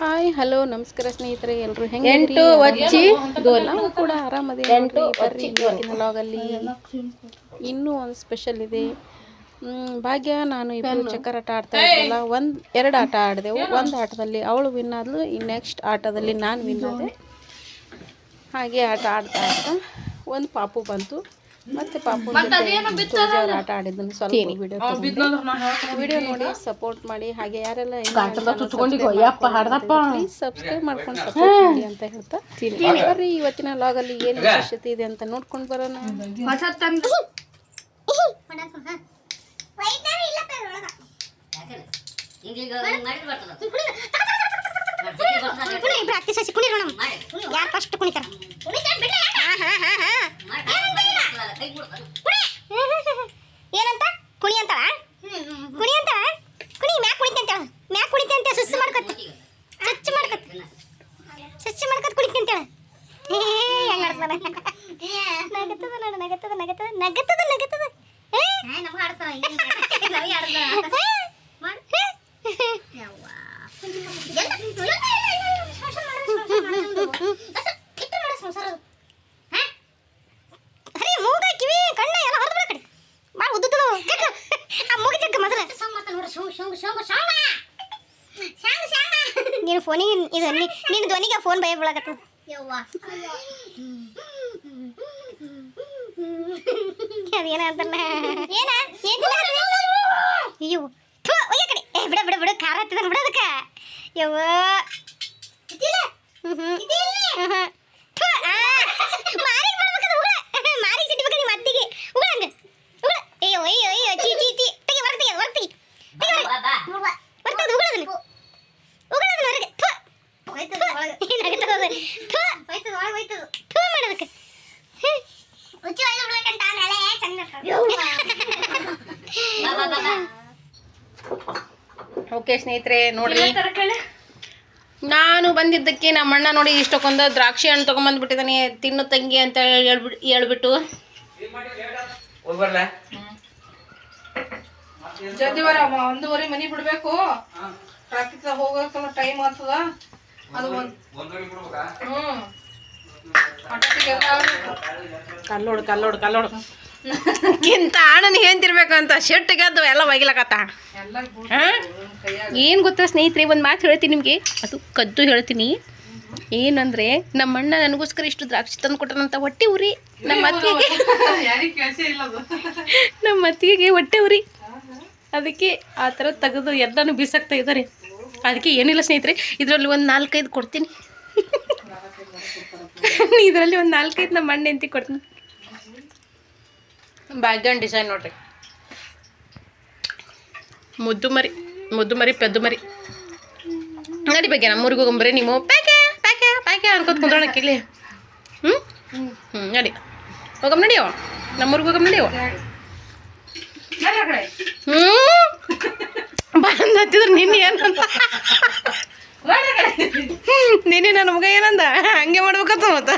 Hi hello ನಮಸ್ಕಾರ ಸ್ನೇಹಿತರೆ ಎಲ್ಲರೂ ಹೆಂಗೆ ವಚ್ಚಿ. ನಾವು ಕೂಡ ಆರಾಮದೇ ಎಂಟು ಬರ್ರಿ ವಚ್ಚಿ ಗೋಲ್. ಇವತ್ತಿನ ಲಾಗಲ್ಲಿ ಇನ್ನೂ ಒಂದು ಸ್ಪೆಷಲ್ ಇದೆ. ಭಾಗ್ಯ ನಾನು ಇಬ್ಬರು ಚಕ್ಕರ್ ಆಟ ಆಡ್ತಾ ಇದ್ದಲ್ಲ ಒಂದು ಎರಡು ಆಟ ಆಡಿದೆವು ಒಂದು ಆಟದಲ್ಲಿ ಅವಳು ವಿನ್ ಆದ್ಲು ಈ ನೆಕ್ಸ್ಟ್ ಆಟದಲ್ಲಿ ನಾನು ವಿನ್ ಆದೆ. ಹಾಗೆ ಆಟ ಆಡ್ತಾ ಆಡ್ತಾ ಒಂದು ಪಾಪು ಬಂತು. ಮತ್ತೆ ಪಾಪು ಆಟ ಆಡಿದ್ದನ್ನು ಸ್ವಲ್ಪ ವಿಡಿಯೋ ವಿಡಿಯೋ ನೋಡಿ ಸಪೋರ್ಟ್ ಮಾಡಿ ಹಾಗೆ ಯಾರೆಲ್ಲ ಪ್ಲೀಸ್ ಸಬ್ಸ್ಕ್ರೈಬ್ ಮಾಡ್ಕೊಂಡು ಸಪೋರ್ಟ್ ಮಾಡಿ ಅಂತ ಹೇಳ್ತಾ ಬರ್ರಿ ಇವತ್ತಿನ ಲಾಗಲ್ಲಿ ಏನು ವಿಶೇಷತೆ ಇದೆ ಅಂತ ನೋಡ್ಕೊಂಡು ಬರೋಣ ಪ್ರಾಕ್ಟೀಸ್ ಕುಣಿರೋಣ ಯಾರು ಫಸ್ಟ್ ಕುಣಿತಾರ ಏನಂತ ಕುಣಿ ಅಂತಾಳ ಕುಣಿ ಅಂತ ಕುಣಿ ಮ್ಯಾಕ್ ಕುಣಿತೆ ಅಂತಾಳ ಮ್ಯಾಕ್ ಕುಣಿತೆ ಅಂತ ಸುಸ್ಸು ಮಾಡ್ಕೊತ ಚಚ್ಚು ಮಾಡ್ಕೊತ ಚಚ್ಚು ಮಾಡ್ಕೊತ ಕುಣಿತೆ ಅಂತಾಳ ನಗತ್ತದ ನೋಡು ನಗತ್ತದ ನಗತ್ತದ ನಗತ್ತದ ನಗತ್ತದ ಅರೆ ಮೂಗ ಕಿವಿ ಕಣ್ಣ ಎಲ್ಲ ಹೊರದು ಬಿಡ ಕಡೆ ಬಾಳ ಉದ್ದುತ್ತದು ಜಗ್ಗ ಆ ಮೂಗ ಜಗ್ಗ ಮೊದಲ ನೀನು ಫೋನಿಗೆ ಇದು ನೀ- ನಿನ್ನ ಧ್ವನಿಗೆ ಫೋನ್ ಭಯ ಬೀಳಕತ್ತು ಅದೇನ ಅಂತಲ್ಲ ಏನ ಏನಿಲ್ಲ ಅಯ್ಯೋ ಥು, ಒಯ್ಯ ಕಡೆ ಏ ಬಿಡ ಬಿಡ ಬಿಡ ಖಾರ ಹತ್ತಿದ ಬಿಡ ಅದಕ್ಕ ಯವ್ವ ಹ್ಮ್ ಹ್ಮ್. ಹ್ಮ್ ಹ್ಮ್. ಥು, ಆ, ಮಾರಿಗೆ ಅಯ್ಯೋ ಅಯ್ಯೋ ಅಯ್ಯೋ ಚಿ ಚಿ ಚಿ ತೆಗಿ ಹೊರಗೆ ತೆಗಿ ಹೊರಗೆ ತೆಗಿ ತೆಗಿ ಹೊರಗೆ. ಬರ್ತದೆ ಉಗುಳದನ್ನ ಉಗುಳದನ್ನ ಹೊರಗೆ. ಥು. ಏನಾಗುತ್ತದ ಅದು? ಥು. ಥು ಮಾಡೋದಕ್ಕೆ. ಹ್ಮ್. ಓಕೆ ಸ್ನೇಹಿತರೆ ನೋಡ್ರಿ. ನಾನು ಬಂದಿದ್ದಕ್ಕೆ ನಮ್ಮ ಅಣ್ಣ ನೋಡಿ ಇಷ್ಟಕ್ಕೊಂದು ದ್ರಾಕ್ಷಿ ಹಣ್ಣು ತೊಗೊಂಬಂದ್ಬಿಟ್ಟಿದ್ದಾನೆ ತಿನ್ನು ತಂಗಿ ಅಂತ ಹೇಳ್ಬಿಟ್ಟು. ಹೇಳ್ಬಿಟ್ಟು ಜಲ್ದಿ ಬರ ಒಂದೂವರೆ ಮನಿ ಬಿಡ್ಬೇಕು. ಟ್ರಾಫಿಕ್ ಹೋಗಕ್ಕಲ್ಲ ಟೈಮ್ ಆಗ್ತದ? ಅದು ಒಂದ್ ಹ್ಮ್. ಕಲ್ಲೋಡು ಕಲ್ಲೋಡು ಕಲ್ಲೋಡು. ಕಿಂತ ಅಣ್ಣನ ಹೇಳ್ತಿರ್ಬೇಕು ಅಂತ ಶೆಟ್ಟಿಗದ್ದು ಎಲ್ಲ ಒಗಿಲಕತ್ತ. ಎಲ್ಲ ಏನು ಗೊತ್ತಾ ಸ್ನೇಹಿತರೆ ಒಂದು ಮಾತು ಹೇಳ್ತೀನಿ ನಿಮಗೆ? ಅದು ಕದ್ದು ಹೇಳ್ತೀನಿ. ಏನಂದ್ರೆ ನಮ್ಮ ಅಣ್ಣ ನನಗೋಸ್ಕರ ಇಷ್ಟು ದ್ರಾಕ್ಷಿ ತಂದು ಕೊಟ್ಟನಂತ ಹೊಟ್ಟೆ ಉರಿ. ನಮ್ಮ ಅತ್ತಿಗೆ. ಯಾರಿಗ್ ಕೆಲಸ ಇಲ್ಲ ಅದು. ನಮ್ಮ ಅತ್ತಿಗೆಗೆ ಹೊಟ್ಟೆ ಉರಿ. ಅದಕ್ಕೆ ಆ ಥರ ತೆಗೆದು ಎಲ್ಲನೂ ಬೀಸಾಕ್ತಾ ಇದ್ದಾರೆ. ಅದಕ್ಕೆ ಏನಿಲ್ಲ ಸ್ನೇಹಿತರೆ ಇದರಲ್ಲಿ ಒಂದು ನಾಲ್ಕೈದು ಕೊಡ್ತೀನಿ. ಇದರಲ್ಲಿ ಒಂದು ನಾಲ್ಕೈದು ನಮ್ಮ ಅಣ್ಣ ಎಂತಿ ಕೊಡ್ತೀನಿ. ಬ್ಯಾಗ್ರೌಂಡ್ ಡಿಸೈನ್ ನೋಡ್ರಿ. ಮುದ್ದು ಮರಿ ಮುದ್ದು ಮರಿ ಪೆದ್ದು ಮರಿ. ನಡಿ ಬಗ್ಗೆ ನಮ್ಮೂರಿಗೂ ಹೋಗಂಬ್ರಿ ನೀವು. ಪ್ಯಾಕೆ ಪ್ಯಾಕೆ ಪ್ಯಾಕೆ ಅನ್ಕೋತ ಕುಂದ್ರೋಣ ಇಲ್ಲಿ ಹ್ಞೂ ಹ್ಞೂ ನಡಿ. ಹೋಗಮ್ ನಡಿಯೋ ನಮ್ಮೂರಿಗೆ ಹೋಗಮ್ ನಡಿಯೋ ನಡ್ರಿ ಆ ಹ್ಞೂ ಬಂದು ಹತ್ತಿದ್ರೆ ನಿನ್ನೆ ಕಡೆ. ನಿನ್ನೆ ನನ್ನ ಮಗ ಏನಂದ ಹಂಗೆ ಮಾಡ್ಬೇಕಂತ ಮತ್ತ.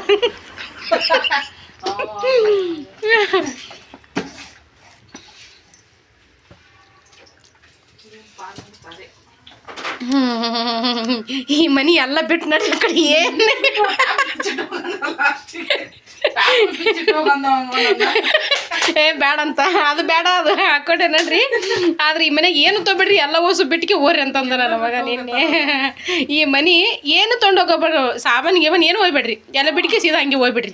ಈ ಮನಿ ಎಲ್ಲ ಬಿಟ್ಟು ನಡ್ರಿ ಕಡೆ ಏನು ಏ ಬೇಡ ಅಂತ ಅದು ಬೇಡ ಅದು ಹಾಕೊಂಡೆ ನೋಡ್ರಿ ಆದ್ರೆ ಈ ಮನೆಗೆ ಏನು ತೊಗೊಬೇಡ್ರಿ ಎಲ್ಲ ಓಸು ಬಿಟ್ಟಿಗೆ ಓರಿ ಅಂತಂದ ನನ್ನ ಮಗ ನಿನ್ನೆ ಈ ಮನಿ ಏನು ತೊಗೊಂಡು ಸಾಬನ್ ಸಾಮಾನು ಏನು ಹೋಗ್ಬೇಡ್ರಿ ಎಲ್ಲ ಬಿಟ್ಟಿಗೆ ಸೀದಾ ಹಂಗೆ ಹೋಗ್ಬಿಡ್ರಿ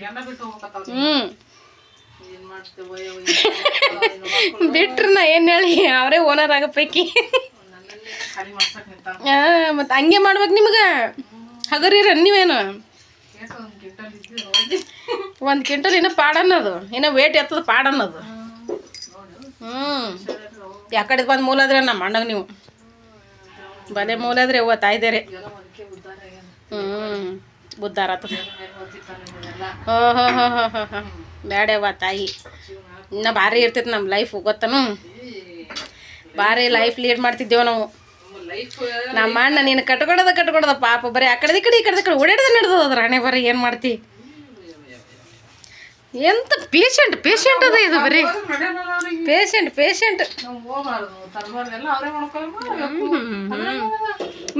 ಏನ್ ಬಿಟ್ರು ನಾ ಏನು ಹೇಳಿ ಅವರೇ ಓನರ್ ಆಗ ಪೈಕಿ ಮತ್ತೆ ಹಂಗೆ ಮಾಡ್ಬೇಕು ನಿಮ್ಗೆ ಹಗರಿರ ನೀವೇನು ಒಂದ್ ಕ್ವಿಂಟಲ್ ಇನ್ನು ಪಾಡ ಪಾಡನ್ನೋದು ಪಾಡ ವೇಟ್ ಎತ್ತದ ಪಾಡನ್ನದು ಹ್ಞೂ ಯಾಕಡೆ ಬಂದು ಮೂಲಾದ್ರೆ ನಮ್ಮ ಅಣ್ಣಗೆ ನೀವು. ಬಲೆ ಮೂಲಾದ್ರೆ ಅವ್ವ ತಾಯ್ದೇರಿ. ಹ್ಞೂ ಬುದ್ಧಾರ. ಹೋ ಹೋ ಹೋ ಹೋ ಹೋ ಬೇಡವ್ವ ತಾಯಿ. ಇನ್ನ ಭಾರಿ ಇರ್ತೈತೆ ನಮ್ಮ ಲೈಫ್ ಗೊತ್ತನು? ಭಾರಿ ಲೈಫ್ ಲೀಡ್ ಮಾಡ್ತಿದ್ದೇವೆ ನಾವು. ನಮ್ಮ ನಮ್ಮ ಅಣ್ಣ ನೀನು ಕಟ್ಕೊಡೋದ ಕಟ್ಕೊಡೋದ ಪಾಪ ಬರೀ ಆ ಕಡೆ ಈ ಕಡೆ ಈ ಕಡೆ ಈ ಕಡೆ ಓಡಾಡೋದ ನಡೆದದ ಅದ್ರ ಹಣೆ ಬರೀ ಏನು ಮಾಡ್ತಿ? ಎಂತ ಪೇಷಂಟ್ ಪೇಷಂಟ್ ಅದ ಇದು ಬರೀ. ಪೇಶೆಂಟ್ ಪೇಶೆಂಟ್ ಪೇಷಂಟ್ ಪೇಷಂಟ್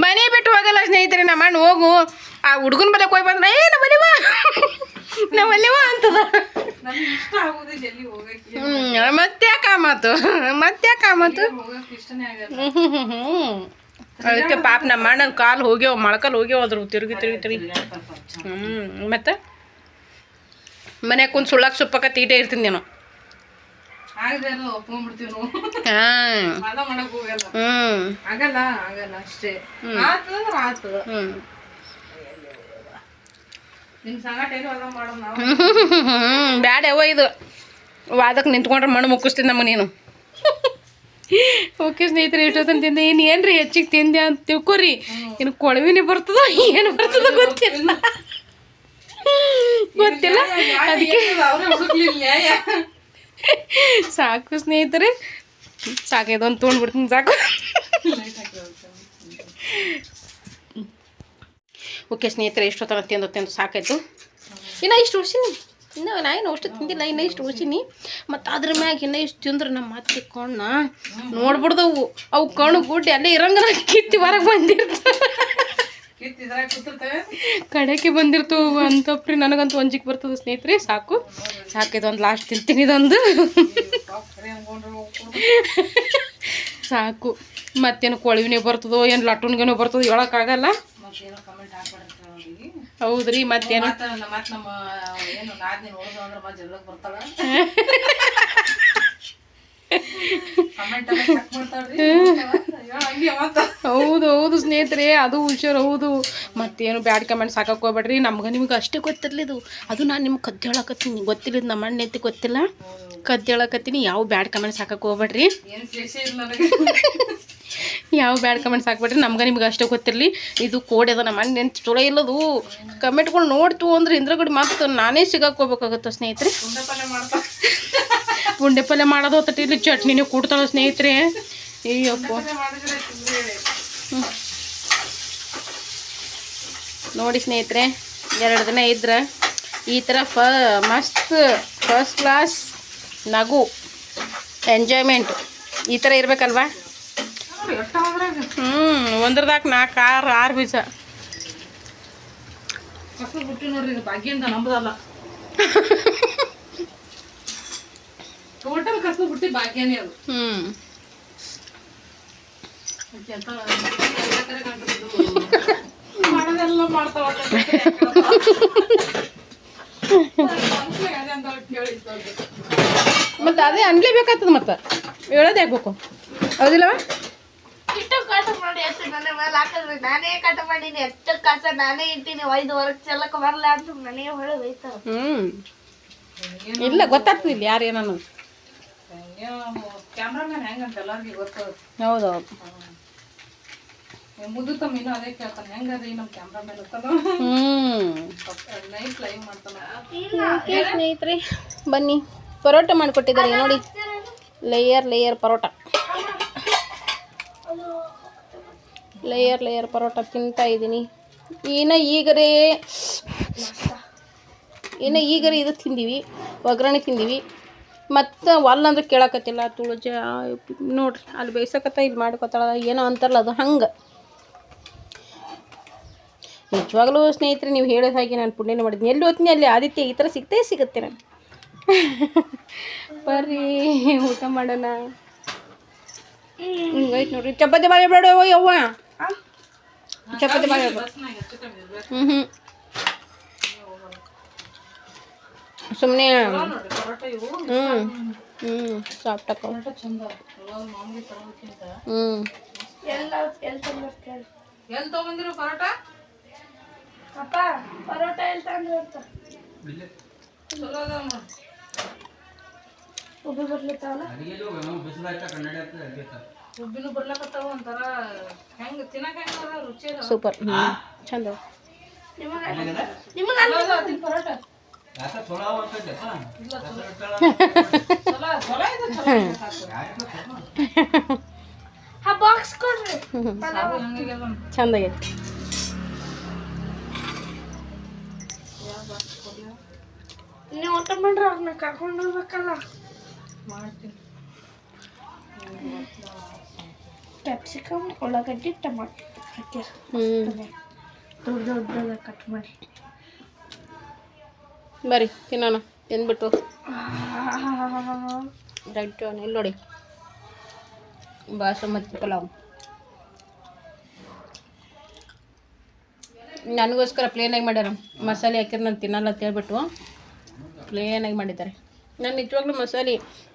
ಮನೆ ಬಿಟ್ಟು ಹೋಗಲ್ಲ ಸ್ನೇಹಿತರೆ ನಮ್ಮ ಅಣ್ಣ ಹೋಗು. ಆ ಹುಡುಗನ ಬದಕ್ಕೆ ಹೋಗಿ ಬಂದ್ರೆ ಏ ನಮ್ಮ ಮನೆವಾ ಅಂತದ ಮನೆವಾ ಅಂತದ. ಆಗೋದಿಲ್ಲ ಎಲ್ಲಿ ಹೋಗಕ್ಕೆ ಹ್ಮ್ ಮತ್ತ್ಯಾಕ ಮಾತು ಮತ್ತ್ಯಾಕ ಮಾತು? ಹೋಗಕ್ಕೆ ಇಷ್ಟನೇ ಆಗಲ್ಲ. ಹ್ಮ್. ಅದಕ್ಕೆ ಪಾಪ ನಮ್ಮ ಅಣ್ಣನ ಕಾಲು ಹೋಗ್ಯಾವ ಮೊಳಕಲ್ ಹೋಗ್ಯಾವ ಅದ್ರ ತಿರುಗಿ ತಿರುಗಿ ತಿರುಗಿ. ಹ್ಮ್ ಮತ್ತೆ? ಮನ್ಯಾಗ ಕುಂದು ಸುಳ್ಳಾಕ ಸುಪ್ಪಕ್ಕ ತೀಟೆ ಇರ್ತೀನಿ ನಾನು. ಬ್ಯಾಡ ಯಾವ ಇದು. ವಾದಕ್ಕೆ ನಿಂತ್ಕೊಂಡ್ರೆ ಮಣ್ಣು ಮುಕ್ಕಿಸ್ತೀನಿ ನಮ್ಮ ನೀನು. ಓಕೆ ಸ್ನೇಹಿತರೆ ಎಷ್ಟೊತ್ತಂತ ತಿಂದೆ? ಇನ್ನು ಏನ್ರಿ ಹೆಚ್ಚಿಗೆ ತಿಂದೆ ಅಂತ ತಿಳ್ಕೊರಿ. ಇನ್ನು ಕೊಳವಿನೇ ಬರ್ತದೋ ಏನು ಬರ್ತದೋ ಗೊತ್ತಿಲ್ಲ. ಗೊತ್ತಿಲ್ಲ. ಅದಕ್ಕೆ ಸಾಕು ಸ್ನೇಹಿತರೆ. ಸಾಕು ಇದೊಂದು ತೊಗೊಂಡ್ಬಿಡ್ತೀನಿ ಸಾಕು. ಓಕೆ ಸ್ನೇಹಿತರೆ ಎಷ್ಟೊತ್ತನ ತಿಂದು ತಿಂದು ಸಾಕಾಯ್ತು? ಇನ್ನು ಇಷ್ಟು ಉಳ್ಸೀನಿ ಇನ್ನು ನಾ ಏನು ಅಷ್ಟು ತಿಂದಿಲ್ಲ ಇನ್ನು ಇಷ್ಟು ಉಳಿಸಿನಿ ಮತ್ತು ಅದ್ರ ಮ್ಯಾಗ ಇನ್ನೂ ಇಷ್ಟು ತಿಂದ್ರೆ ನಮ್ಮ ಮತ್ತೆ ಕಣ್ಣ ನೋಡ್ಬಿಡ್ದವು. ಅವು ಕಣ್ಣು ಗುಡ್ಡೆ ಅಲ್ಲೇ ಇರಂಗಲ್ಲ ಕಿತ್ತಿ ಹೊರಗೆ ಬಂದಿರ್ತವೆ ಕಡೆಗೆ ಬಂದಿರ್ತವು ಅಂತಪ್ರಿ ನನಗಂತೂ ಒಂಜಿಗೆ ಬರ್ತದೆ ಸ್ನೇಹಿತರೆ ಸಾಕು. ಸಾಕು ಇದೊಂದು ಲಾಸ್ಟ್ ತಿಂತೀನಿ ಇದೊಂದು. ಸಾಕು. ಮತ್ತೇನು ಕೊಳವಿನೇ ಬರ್ತದೋ ಏನು ಲಟ್ಟುನ್ಗೇನೋ ಬರ್ತದೋ ಹೇಳೋಕ್ಕಾಗಲ್ಲ ಮತ್ತೇನೋ ಕಮೆಂಟ್ ಹಾಕ್ಬಾರ್ದು ಅವ್ರಿಗೆ ಹೌದ್ರಿ ಮತ್ತೇನು? ಹೌದು ಹೌದು ಸ್ನೇಹಿತರೆ ಅದು ಹುಷಾರು ಹೌದು. ಮತ್ತೇನು ಬ್ಯಾಡ್ ಕಮೆಂಟ್ಸ್ ಹಾಕಕ್ಕೆ ಹೋಗ್ಬೇಡ್ರಿ. ನಮ್ಗೆ ನಿಮ್ಗೆ ಅಷ್ಟೇ ಗೊತ್ತಿರ್ಲಿದು ಅದು ನಾನು ನಿಮ್ಗೆ ಕದ್ದು ಹೇಳಕತ್ತೀನಿ. ಗೊತ್ತಿಲ್ಲ ನಮ್ಮ ಅಣ್ಣ ಎತ್ತಿ ಗೊತ್ತಿಲ್ಲ? ಕದ್ದು ಹೇಳಕತ್ತೀನಿ. ಯಾವ ಬ್ಯಾಡ್ ಕಮೆಂಟ್ಸ್ ಹಾಕಕ್ಕೆ ಹೋಗ್ಬೇಡ್ರಿ? ಯಾವ ಬ್ಯಾಡ್ ಕಮೆಂಟ್ಸ್ ಹಾಕ್ಬಿಟ್ರೆ ನಮ್ಗೆ ನಿಮ್ಗೆ ಅಷ್ಟೇ ಗೊತ್ತಿರಲಿ. ಇದು ಕೋಡ್ ಅದ ನಮ್ಮ ಎಂತ ಚಲೋ ಇಲ್ಲದು. ಕಮೆಂಟ್ಗಳು ನೋಡ್ತು ಅಂದ್ರೆ ಇಂದ್ರಗಡೆ ಮತ್ತೆ ನಾನೇ ಸಿಗಕ್ಕೆ ಹೋಗ್ಬೇಕಾಗತ್ತೆ ಸ್ನೇಹಿತರೆ. ಪುಂಡೆ ಪಲ್ಯ ಮಾಡೋದು ಹೊತ್ತಟಿ ಇಲ್ಲಿ ಚಟ್ನಿನೇ ಕೊಡ್ತಾಳೆ ಸ್ನೇಹಿತರೆ. ಅಯ್ಯಪ್ಪ. ನೋಡಿ ಸ್ನೇಹಿತರೆ, ಎರಡು ದಿನ ಇದ್ರೆ ಈ ಥರ ಫ, ಮಸ್ತ್ ಫಸ್ಟ್ ಕ್ಲಾಸ್ ನಗು ಎಂಜಾಯ್ಮೆಂಟ್ ಈ ಥರ ಇರ್ಬೇಕಲ್ವಾ? ಹ್ಞೂ ಒಂದ್ರದಾಗ ನಾಲ್ಕು ಆರು ಆರು ಬೀಜ. ಭಾಗ್ಯಂತ ನಂಬದಲ್ಲ. ಟೋಟಲ್ ಕಸ ಬಿಟ್ಟು ಭಾಗ್ಯನೇ ಅದು. ಕಂಡ್ರು ಮಾಡೋದೆಲ್ಲ ಮಾಡ್ತಾವ ಮತ್ತ ಅದೇ ಅನ್ಲೇಬೇಕಾಗ್ತದೆ ಮತ್ತು. ಹೇಳೋದು ಯಾಕಬೇಕು ಹೌದಿಲ್ಲವ? ಕಟ ಮಾಡಿ ಎಷ್ಟು ನನ್ನ ಮೇಲೆ ಹಾಕಿದ್ರೆ ನಾನೇ ಕಟ ಮಾಡೀನಿ ಎಷ್ಟು ಕಸ ನಾನೇ ಇಟ್ಟೀನಿ. ಐದು ವರ್ಷ ಚೆಲ್ಲಕ್ ಬರಲ್ಲ ಅಂತ ನನಗೆ ಹೊಳೆ ಬೈತಾರ ಹ್ಮ್. ಇಲ್ಲ ಗೊತ್ತಾಗ್ತದೆ ಇಲ್ಲಿ ಯಾರು ಏನನ್ನು ಏನೋ ಕ್ಯಾಮ್ರಾಮನ್ ಹೆಂಗಂತ ಎಲ್ಲರಿಗೂ ಗೊತ್ತದ ಹೌದೌದು. ಮುದುತಮ್ಮ ಇನ್ನೂ ಅದೇ ಕೇಳ್ತಾನೆ ಹೆಂಗದ ನಮ್ಮ ಕ್ಯಾಮ್ರಾಮನ್ ಅಂತಾನ ಹ್ಞೂ ನೈಟ್ ಲೈವ್ ಮಾಡ್ತಾನ. ಓಕೆ ಸ್ನೇಹಿತರೆ ಬನ್ನಿ. ಪರೋಟ ಮಾಡಿಕೊಟ್ಟಿದ್ದಾರೆ ನೋಡಿ. Layer layer paratha. Layer layer paratha ತಿಂತಾ ಇದ್ದೀನಿ. ಏನೋ ಈಗರೇ ಏನೋ ಈಗರೇ ಇದು ತಿಂದೀವಿ, ಒಗ್ಗರಣೆ ತಿಂದೀವಿ. ಮತ್ತು ಒಲ್ಲಂದ್ರೆ ಕೇಳಕತ್ತಿಲ್ಲ, ತುಳಜ, ನೋಡ್ರಿ, ಅಲ್ಲಿ ಬೇಯಿಸಕತ್ತ ಇದು ಮಾಡ್ಕೊತಾಳ ಏನೋ ಅಂತಾರಲ್ಲ, ಅದು ಹಂಗೆ. ನಿಜವಾಗ್ಲೂ ಸ್ನೇಹಿತರೆ, ನೀವು ಹೇಳಿದ ಹಾಗೆ ನಾನು ಪುಣ್ಯನ ಮಾಡಿದ್ದೀನಿ. ಎಲ್ಲಿ ಹೋಗ್ತೀನಿ ಅಲ್ಲಿ? ಆದಿತ್ಯ, ಈ ಥರ ಸಿಗ್ತೇ ಸಿಗುತ್ತೆ ನಾನು ಬರ್ರಿ, ಊಟ ಮಾಡೋಣ. ಹಿಂಗೈತೆ ನೋಡ್ರಿ. ಚಪಾತಿ ಮಾಡಬೇಡ ಯವ್ವ. ಚಪಾತಿ ಮಾಡಬೇಕು ಹ್ಞೂ ಹ್ಞೂ ಸುಮ್ಮನೆ ಹ್ಞೂ ಹ್ಞೂ ಸಾಫ್ಟ್ ಹಾಕೋ ಹ್ಞೂ ಎಲ್ಲ ಎಲ್ಲಿ ತಂದಿರ್ತ ಎಲ್ಲಿ ತೊಗೊಂಬಂದಿರೋ ಪರೋಟ? ಅಪ್ಪ ಪರೋಟ ಎಲ್ಲಿ ತಂದಿರ್ತ ಚಲೋ ಉಬ್ಬಿ ಬರ್ಲಿತ್ತಾವಲ್ಲ ಉಬ್ಬಿನೂ ಬರ್ಲಕತ್ತಾವ ಒಂಥರ ಹೆಂಗ್ ತಿನ್ನಕ ಹೆಂಗ ರುಚಿ ಸೂಪರ್. ಹ್ಞೂ ಚಂದ. ಚಂದ ನೀವು ಊಟ ಮಾಡ್ರಿ ಅವ್ರನ್ನ ಕರ್ಕೊಂಡು ಹೋಗ್ಬೇಕಲ್ಲ. ಮಾಡ್ತೀನಿ. ಕ್ಯಾಪ್ಸಿಕಮ್ ಉಳ್ಳಾಗಡ್ಡಿ ಟಮಾಟೊ. ಹಾಕಿ ದೊಡ್ಡ ದೊಡ್ಡದ ಕಟ್ ಮಾಡಿ. ಬರ್ರಿ ತಿನ್ನೋಣ. ತಿಂದ್ಬಿಟ್ಟು ರೈಟ್ ಇಲ್ಲಿ ನೋಡಿ. ಬಾಸುಮತಿ ಪಲಾವ್. ನನಗೋಸ್ಕರ ಪ್ಲೇನಾಗಿ ಮಾಡ್ಯಾರ. ಮಸಾಲೆ ಹಾಕಿದ್ರೆ ನಾನು ತಿನ್ನಲ್ಲ ಅಂತ ಹೇಳ್ಬಿಟ್ಟು ಪ್ಲೇನಾಗಿ ಮಾಡಿದ್ದಾರೆ. ನಾನು ನಿಜವಾಗ್ಲೂ ಮಸಾಲೆ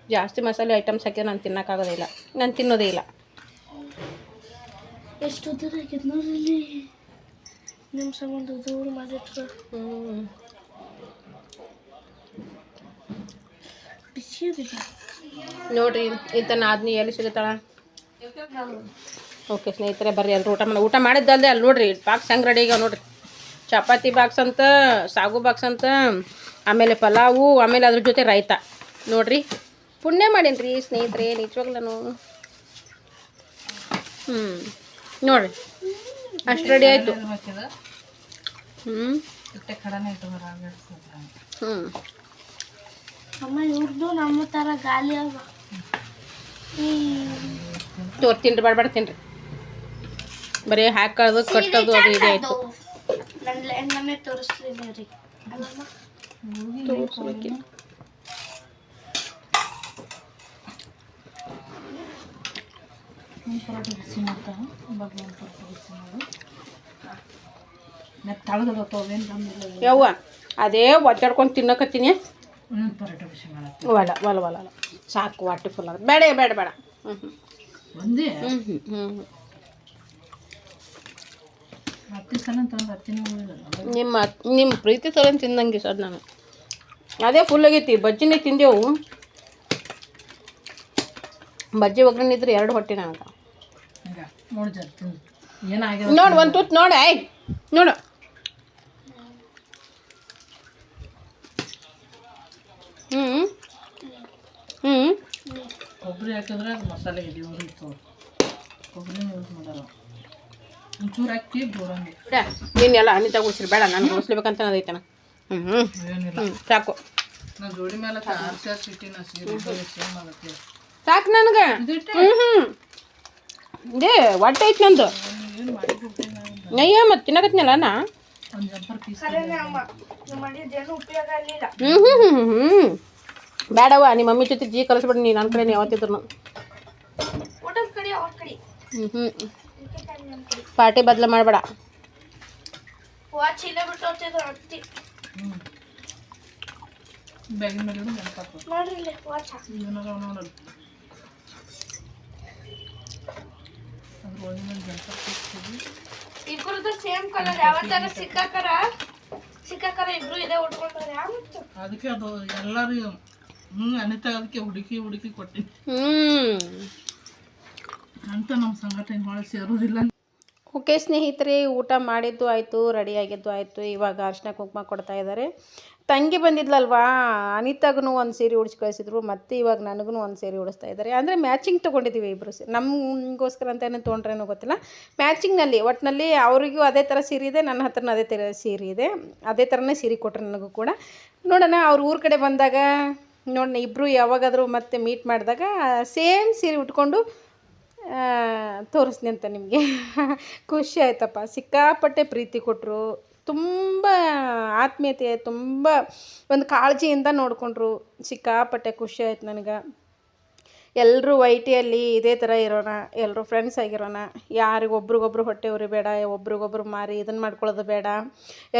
ಜಾಸ್ತಿ ಮಸಾಲೆ ಐಟಮ್ಸ್ ಹಾಕಿದ್ರೆ ನಾನು ತಿನ್ನೋಕ್ಕಾಗೋದೇ ಇಲ್ಲ. ನಾನು ತಿನ್ನೋದೇ ಇಲ್ಲ. ಎಷ್ಟು ಇಲ್ಲಿ? ನಿಮ್ಮ ಸಂಬಂಧ ದೂರ ಮಾಡಿಟ್ರು ಬಿಸಿ ನೋಡ್ರಿ ಇಂಥ ನಾದ್ನಿ ಎಲ್ಲಿ ಸಿಗುತ್ತಾಳ? ಓಕೆ ಸ್ನೇಹಿತರೆ ಬರ್ರಿ ಎಲ್ಲರೂ ಊಟ ಮಾಡಿ ಊಟ ಮಾಡಿದ್ದಲ್ಲದೆ ಅಲ್ಲಿ ನೋಡ್ರಿ ಬಾಕ್ಸ್ ಹೆಂಗೆ ರೆಡಿ ಆಗ್ಯಾವ ನೋಡ್ರಿ. ಚಪಾತಿ ಬಾಕ್ಸ್ ಅಂತ ಸಾಗು ಬಾಕ್ಸ್ ಅಂತ ಆಮೇಲೆ ಪಲಾವು ಆಮೇಲೆ ಅದ್ರ ಜೊತೆ ರೈತ. ನೋಡ್ರಿ ಪುಣ್ಯ ಮಾಡೀನಿ ರೀ ಸ್ನೇಹಿತರೆ ನಿಜವಾಗ್ಲೂ ಹ್ಞೂ ನೋಡ್ರಿ ಅಷ್ಟು ರೆಡಿ ಆಯಿತು. ಹ್ಞೂ ಹ್ಞೂ ಅಮ್ಮ ಇವ್ರದ್ದು ನಮ್ಮ ಥರ ಗಾಲಿ ಅವ ತೋರ್ ತಿನ್ರಿ ಬೇಡ ಬೇಡ ತಿನ್ರಿ. ಬರೀ ಹಾಕೋದು ಕಟ್ಟೋದು ಅದು ಇದೆ ಆಯ್ತು. ನನ್ನ ತೋರಿಸ್ತೀನಿ ರೀ ತೋರಿಸ್ಬೇಕಿಲ್ಲ ಒಂದು ಪರೋಟ ಬಿಸಿ ಮಾಡ್ತಾವೆ ಬಗ್ಗೆ ಒಂದು ಪರೋಟ ಬಿಸಿ ಮಾಡು ಮತ್ತೆ ತಳಗದ ಯವ್ವ ಅದೇ ಒದ್ದಾಡ್ಕೊಂಡು ತಿನ್ನಕತ್ತೀನಿ. ಇನ್ನೊಂದು ಪರೋಟ ಬಿಸಿ ಮಾಡತ್ತೆ ಒಲ ಒಲ ಒಲ ಒಲ ಸಾಕು ಹೊಟ್ಟೆ ಫುಲ್ ಆಗುತ್ತೆ ಬೇಡ ಬೇಡ ಬೇಡ. ಹ್ಞೂ ಹ್ಞೂ ಒಂದೇ? ಹ್ಞೂ ಹ್ಞೂ ನಿಮ್ಮ ನಿಮ್ಮ ಪ್ರೀತಿ ಸಲ ತಿಂದಂಗೆ ಸರ್ ನಾನು. ಅದೇ ಫುಲ್ ಆಗೈತಿ ಬಜ್ಜಿನೇ ತಿಂದೆವು. ಬಜ್ಜಿ ಒಗ್ಗರಣೆ ಇದ್ರೆ ಎರಡು ಹೊಟ್ಟೆ ನನಗೆ. ನೋಡಿ ಜರ್ತು ಏನಾಗಿದೆ? ನೋಡು ಒಂದು ತುತ್ತು ನೋಡು ಐ ನೋಡು. ಹ್ಞೂ ಹ್ಞೂ ಕೊಬ್ಬರಿ ಹಾಕಿದ್ರೆ ಅದು ಮಸಾಲೆ ಇದೆ ಉರಿತು ಕೊಬ್ಬರಿನ ಯೂಸ್ ಮಾಡಲ್ಲ. ಒಂಚೂರು ಹಾಕಿ ಗೋಡಂಬಿ ನೀನೆಲ್ಲ ಅನಿತಾ ಉಳಿಸ್ರಿ ಬೇಡ ನಾನು ಉಳಿಸ್ಲೇಬೇಕಂತ ಅದೈತನ ಹ್ಞೂ ಹ್ಞೂ ಸಾಕು. ನಾನು ಜೋಡಿ ಮೇಲೆ ಆರ್ಸಿ ಆರ್ಸಿ ಇಟ್ಟಿನ ಸೀರೆ ಸೇಮ್ ಆಗುತ್ತೆ. ಸಾಕು ನನಗೆ. ಹ್ಞೂ ಹ್ಞೂ ಇದೇ ಹೊಟ್ಟೆ ಐತಿ ನಂದು ನಯ್ಯ ಮತ್ತೆ ತಿನ್ನಕತ್ನಲ್ಲ ನಾ? ಹ್ಞೂ ಹ್ಞೂ ಹ್ಞೂ ಹ್ಞೂ ಬೇಡವ್ವ ನಿಮ್ಮ ಮಮ್ಮಿ ಜೊತೆ ಜೀ ಕಲಿಸ್ಬಿಡಿ ನೀನು ನನ್ನ ಕಡೆ ಯಾವತ್ತಿದ್ರು ಹ್ಞೂ ಹ್ಞೂ ಪಾರ್ಟಿ ಬದಲು ಮಾಡಬೇಡ. ಬ್ಯಾಗಿನ ಮೇಲೆ ಇಡು ಜಂಪರ್ ನೋಡ್ರಿ ಇಲ್ಲಿ ವಾಚ್ ಏನಾರ ನೋಡಲ್ಲ ಅದ್ರ ತೆಗಿ ಸೇಮ್ ಕಲರ್ ಯಾವತ್ತಾರ ಸಿಕ್ಕಾಕರ ಸಿಕ್ಕಾಕರ ಇಬ್ರು ಇದೇ ಉಟ್ಕೊಂಡ್ರೆ ಯಾವತ್ತು? ಅದಕ್ಕೆ ಅದು ಎಲ್ಲರೂ ಹ್ಞೂ ಅನಿತಾ ಅದಕ್ಕೆ ಹುಡುಕಿ ಹುಡುಕಿ ಕೊಟ್ಟಿನಿ ಹ್ಞೂ ಅಂತ ನಮ್ಮ ಸಂಘಟನೆ ಹೊಳೆ ಸೇರೋದಿಲ್ಲ. ಓಕೆ ಸ್ನೇಹಿತರೆ ಊಟ ಮಾಡಿದ್ದು ಆಯಿತು ರೆಡಿಯಾಗಿದ್ದು ಆಯಿತು. ಇವಾಗ ಅರ್ಶಿನ ಕುಂಕುಮ ಕೊಡ್ತಾ ಇದ್ದಾರೆ. ತಂಗಿ ಬಂದಿದ್ಲಲ್ವಾ? ಅನಿತಾಗೂ ಒಂದು ಸೀರೆ ಉಡಿಸಿ ಕಳಿಸಿದ್ರು, ಮತ್ತು ಇವಾಗ ನನಗೂ ಒಂದು ಸೀರೆ ಉಡಿಸ್ತಾ ಇದ್ದಾರೆ ಅಂದರೆ ಮ್ಯಾಚಿಂಗ್ ತೊಗೊಂಡಿದ್ದೀವಿ ಇಬ್ಬರು ನಮಗೋಸ್ಕರ ಅಂತ ಏನೋ ತೊಗೊಂಡ್ರೇನೋ ಗೊತ್ತಿಲ್ಲ. ಮ್ಯಾಚಿಂಗ್ನಲ್ಲಿ ಒಟ್ಟಿನಲ್ಲಿ ಅವರಿಗೂ ಅದೇ ಥರ ಸೀರೆ ಇದೆ, ನನ್ನ ಹತ್ರನೂ ಅದೇ ಥರ ಸೀರೆ ಇದೆ. ಅದೇ ಥರನೇ ಸೀರೆ ಕೊಟ್ಟರು ನನಗೂ ಕೂಡ. ನೋಡೋಣ, ಅವ್ರು ಊರ ಕಡೆ ಬಂದಾಗ ನೋಡೋಣ ಇಬ್ಬರು ಯಾವಾಗಾದರೂ ಮತ್ತೆ ಮೀಟ್ ಮಾಡಿದಾಗ ಸೇಮ್ ಸೀರೆ ಉಟ್ಕೊಂಡು ತೋರಿಸ್ನಿ ಅಂತ ನಿಮಗೆ. ಖುಷಿ ಆಯ್ತಪ್ಪ. ಸಿಕ್ಕಾಪಟ್ಟೆ ಪ್ರೀತಿ ಕೊಟ್ಟರು ತುಂಬ ಆತ್ಮೀಯತೆ, ತುಂಬ ಒಂದು ಕಾಳಜಿಯಿಂದ ನೋಡಿಕೊಂಡ್ರು. ಸಿಕ್ಕಾಪಟ್ಟೆ ಖುಷಿ ಆಯ್ತು ನನಗೆ. ಎಲ್ಲರೂ ವೈಟಿಯಲ್ಲಿ ಇದೇ ಥರ ಇರೋಣ ಎಲ್ಲರೂ ಫ್ರೆಂಡ್ಸ್ ಆಗಿರೋಣ. ಯಾರಿಗೆ ಒಬ್ರಿಗೊಬ್ರು ಹೊಟ್ಟೆ ಉರಿ ಬೇಡ ಒಬ್ರಿಗೊಬ್ರು ಮಾರಿ ಇದನ್ನು ಮಾಡ್ಕೊಳ್ಳೋದು ಬೇಡ.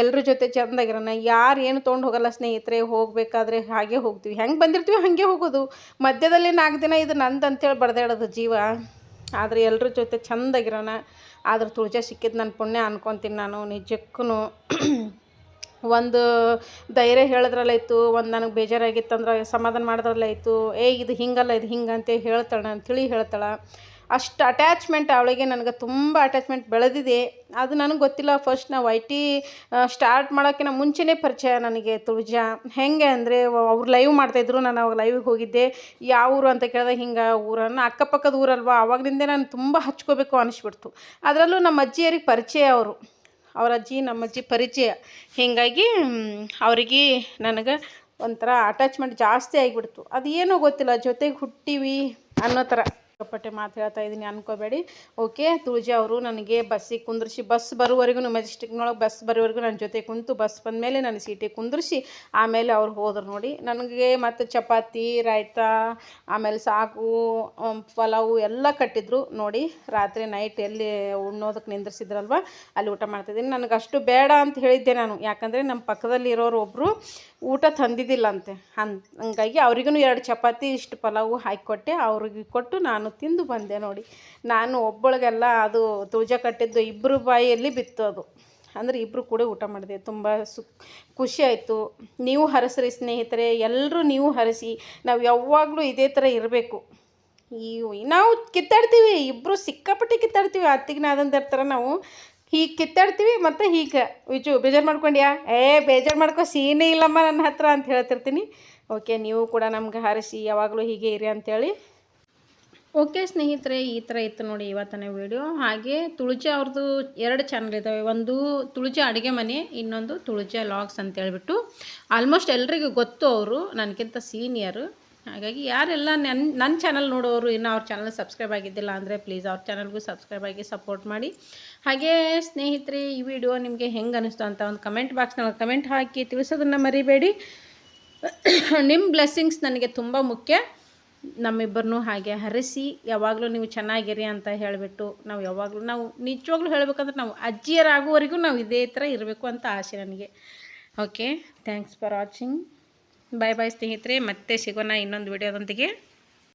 ಎಲ್ಲರ ಜೊತೆ ಚೆಂದಾಗಿರೋಣ. ಯಾರು ಏನು ತೊಗೊಂಡು ಹೋಗಲ್ಲ ಸ್ನೇಹಿತರೆ, ಹೋಗಬೇಕಾದ್ರೆ ಹಾಗೆ ಹೋಗ್ತೀವಿ. ಹೆಂಗೆ ಬಂದಿರ್ತೀವಿ ಹಾಗೆ ಹೋಗೋದು. ಮಧ್ಯದಲ್ಲಿ ನಾಲ್ಕು ದಿನ ಇದು ನಂದು ಅಂತೇಳಿ ಬಡ್ದಾಡೋದು ಜೀವ. ಆದರೆ ಎಲ್ಲರ ಜೊತೆ ಚಂದಾಗಿರೋಣ ಆದ್ರೆ ತುಳಜ ಸಿಕ್ಕಿದ್ದು ನನ್ನ ಪುಣ್ಯ ಅನ್ಕೊತೀನಿ ನಾನು ನಿಜಕ್ಕೂ ಒಂದು ಧೈರ್ಯ ಹೇಳಿದ್ರಲ್ಲಾಯ್ತು, ಒಂದು ನನಗೆ ಬೇಜಾರಾಗಿತ್ತಂದ್ರೆ ಸಮಾಧಾನ ಮಾಡಿದ್ರಲ್ಲಾಯ್ತು, ಏ ಇದು ಹಿಂಗಲ್ಲ, ಇದು ಹಿಂಗೆ ಅಂತ ಹೇಳ್ತಾಳೆ ನಾನು ತಿಳಿ ಹೇಳ್ತಾಳೆ. ಅಷ್ಟು ಅಟ್ಯಾಚ್ಮೆಂಟ್ ಅವಳಿಗೆ ನನಗೆ ತುಂಬ ಅಟ್ಯಾಚ್ಮೆಂಟ್ ಬೆಳೆದಿದೆ. ಅದು ನನಗೆ ಗೊತ್ತಿಲ್ಲ ಫಸ್ಟ್ ನಾವು ಐ ಟಿ ಸ್ಟಾರ್ಟ್ ಮಾಡೋಕ್ಕಿಂತ ಮುಂಚೆನೇ ಪರಿಚಯ ನನಗೆ ತುಳಜಾ. ಹೆಂಗೆ ಅಂದರೆ ಅವ್ರು ಲೈವ್ ಮಾಡ್ತಾಯಿದ್ರು ನಾನು ಅವಾಗ ಲೈವಿಗೆ ಹೋಗಿದ್ದೆ. ಯಾವ ಊರು ಅಂತ ಕೇಳಿದಾಗ ಹಿಂಗೆ ಊರನ್ನು ಅಕ್ಕಪಕ್ಕದ ಊರಲ್ವಾ? ಅವಾಗಲಿಂದ ನಾನು ತುಂಬ ಹಚ್ಕೋಬೇಕು ಅನಿಸ್ಬಿಡ್ತು. ಅದರಲ್ಲೂ ನಮ್ಮ ಅಜ್ಜಿಯರಿಗೆ ಪರಿಚಯ ಅವರು. ಅವ್ರ ಅಜ್ಜಿ, ನಮ್ಮ ಅಜ್ಜಿ ಪರಿಚಯ. ಹೀಗಾಗಿ ಅವ್ರಿಗೆ ನನಗೆ ಒಂಥರ ಅಟ್ಯಾಚ್ಮೆಂಟ್ ಜಾಸ್ತಿ ಆಗಿಬಿಡ್ತು. ಅದು ಏನೋ ಗೊತ್ತಿಲ್ಲ, ಜೊತೆಗೆ ಹುಟ್ಟೀವಿ ಅನ್ನೋ ಥರ ಕಪ್ಪಟ್ಟೆ ಮಾತು ಹೇಳ್ತಾ ಇದ್ದೀನಿ, ಅನ್ಕೋಬೇಡಿ. ಓಕೆ ತುಳಜಿ ಅವರು ನನಗೆ ಬಸ್ಸಿಗೆ ಕುಂದ್ರಿಸಿ ಬಸ್ ಬರುವವರೆಗೂ ಮೆಜೆಸ್ಟಿಕ್ನೊಳಗೆ ಬಸ್ ಬರೋವರೆಗೂ ನನ್ನ ಜೊತೆ ಕುಂತು ಬಸ್ ಬಂದ ಮೇಲೆ ನನ್ನ ಸೀಟಿಗೆ ಕುಂದ್ರಿಸಿ, ಆಮೇಲೆ ಅವ್ರು ಹೋದ್ರು ನೋಡಿ. ನನಗೆ ಮತ್ತು ಚಪಾತಿ, ರಾಯ್ತ, ಆಮೇಲೆ ಸಾಕು ಪಲಾವು ಎಲ್ಲ ಕಟ್ಟಿದ್ರು ನೋಡಿ. ರಾತ್ರಿ ನೈಟ್ ಎಲ್ಲಿ ಉಣ್ಣೋದಕ್ಕೆ ನಿಂದ್ರಿಸಿದ್ರಲ್ವ, ಅಲ್ಲಿ ಊಟ ಮಾಡ್ತಿದ್ದೀನಿ ನನಗೆ ಅಷ್ಟು ಬೇಡ ಅಂತ ಹೇಳಿದ್ದೆ ನಾನು. ಯಾಕಂದರೆ ನಮ್ಮ ಪಕ್ಕದಲ್ಲಿ ಇರೋರು ಒಬ್ಬರು ಊಟ ತಂದಿದ್ದಿಲ್ಲ ಅಂತೆ ಹಂಗಾಗಿ ಅವ್ರಿಗೂ ಎರಡು ಚಪಾತಿ, ಇಷ್ಟು ಪಲಾವು ಹಾಕಿಕೊಟ್ಟೆ, ಅವ್ರಿಗೆ ಕೊಟ್ಟು ನಾನು ತಿಂದು ಬಂದೆ ನೋಡಿ. ನಾನು ಒಬ್ಬಳಿಗೆಲ್ಲ ಅದು ತುಳಜ ಕಟ್ಟಿದ್ದು ಇಬ್ಬರು ಬಾಯಿಯಲ್ಲಿ ಬಿತ್ತು ಅದು. ಅಂದರೆ ಇಬ್ಬರು ಕೂಡ ಊಟ ಮಾಡಿದೆ. ತುಂಬ ಸು ಖುಷಿ ಆಯಿತು. ನೀವು ಹರಸ್ರಿ ಸ್ನೇಹಿತರೆ ಎಲ್ಲರೂ ನೀವು ಹರಸಿ. ನಾವು ಯಾವಾಗಲೂ ಇದೇ ಥರ ಇರಬೇಕು. ಈ ನಾವು ಕಿತ್ತಾಡ್ತೀವಿ ಇಬ್ಬರು ಸಿಕ್ಕಾಪಟ್ಟೆ ಕಿತ್ತಾಡ್ತೀವಿ. ಅತ್ತಿಗೆ ನಾದಂತ ಥರ ನಾವು ಹೀಗೆ ಕಿತ್ತಾಡ್ತೀವಿ ಮತ್ತು ಹೀಗೆ. ವಿಜು, ಬೇಜಾರು ಮಾಡ್ಕೊಂಡ್ಯಾ? ಏ, ಬೇಜಾರು ಮಾಡ್ಕೋ, ಸೀನೇ ಇಲ್ಲಮ್ಮ ನನ್ನ ಹತ್ರ ಅಂತ ಹೇಳ್ತಿರ್ತೀನಿ. ಓಕೆ ನೀವು ಕೂಡ ನಮ್ಗೆ ಹರಿಸಿ, ಯಾವಾಗಲೂ ಹೀಗೆ ಇರಿ ಅಂತೇಳಿ. ಓಕೆ ಸ್ನೇಹಿತರೆ, ಈ ಥರ ಇತ್ತು ನೋಡಿ ಇವತ್ತಿನ ವಿಡಿಯೋ ಹಾಗೆ ತುಳಜಿ ಅವ್ರದ್ದು ಎರಡು ಚಾನಲ್ ಇದ್ದಾವೆ ಒಂದು ತುಳಜಿ ಅಡುಗೆ ಮನೆ, ಇನ್ನೊಂದು ತುಳಜಿ ಲಾಗ್ಸ್ ಅಂತ ಹೇಳ್ಬಿಟ್ಟು. ಆಲ್ಮೋಸ್ಟ್ ಎಲ್ರಿಗೂ ಗೊತ್ತು ಅವರು ನನಗಿಂತ ಸೀನಿಯರು ಹಾಗಾಗಿ ಯಾರೆಲ್ಲ ನನ್ನ ನನ್ನ ಚಾನಲ್ ನೋಡೋರು ಇನ್ನು ಅವ್ರ ಚಾನಲ್ ಸಬ್ಸ್ಕ್ರೈಬ್ ಆಗಿದ್ದಿಲ್ಲ ಅಂದರೆ ಪ್ಲೀಸ್ ಅವ್ರ ಚಾನಲ್ಗೂ ಸಬ್ಸ್ಕ್ರೈಬ್ ಆಗಿ ಸಪೋರ್ಟ್ ಮಾಡಿ. ಹಾಗೇ ಸ್ನೇಹಿತರೆ, ಈ ವಿಡಿಯೋ ನಿಮಗೆ ಹೆಂಗೆ ಅನಿಸ್ತು ಅಂತ ಒಂದು ಕಮೆಂಟ್ ಬಾಕ್ಸ್ನಲ್ಲಿ ಕಮೆಂಟ್ ಹಾಕಿ ತಿಳಿಸೋದನ್ನು ಮರಿಬೇಡಿ. ನಿಮ್ಮ ಬ್ಲೆಸ್ಸಿಂಗ್ಸ್ ನನಗೆ ತುಂಬ ಮುಖ್ಯ. ನಮ್ಮಿಬ್ಬರನ್ನೂ ಹಾಗೆ ಹರಿಸಿ, ಯಾವಾಗಲೂ ನೀವು ಚೆನ್ನಾಗಿರಿ ಅಂತ ಹೇಳಿಬಿಟ್ಟು ನಾವು ಯಾವಾಗಲೂ, ನಾವು ನಿಜವಾಗ್ಲೂ ಹೇಳಬೇಕಂದ್ರೆ ನಾವು ಅಜ್ಜಿಯರಾಗುವವರೆಗೂ ನಾವು ಇದೇ ಥರ ಇರಬೇಕು ಅಂತ ಆಸೆ ನನಗೆ. Okay thanks for watching bye bye ಸ್ನೇಹಿತರೆ, ಮತ್ತೆ ಸಿಗೋಣ ಇನ್ನೊಂದು ವಿಡಿಯೋದೊಂದಿಗೆ.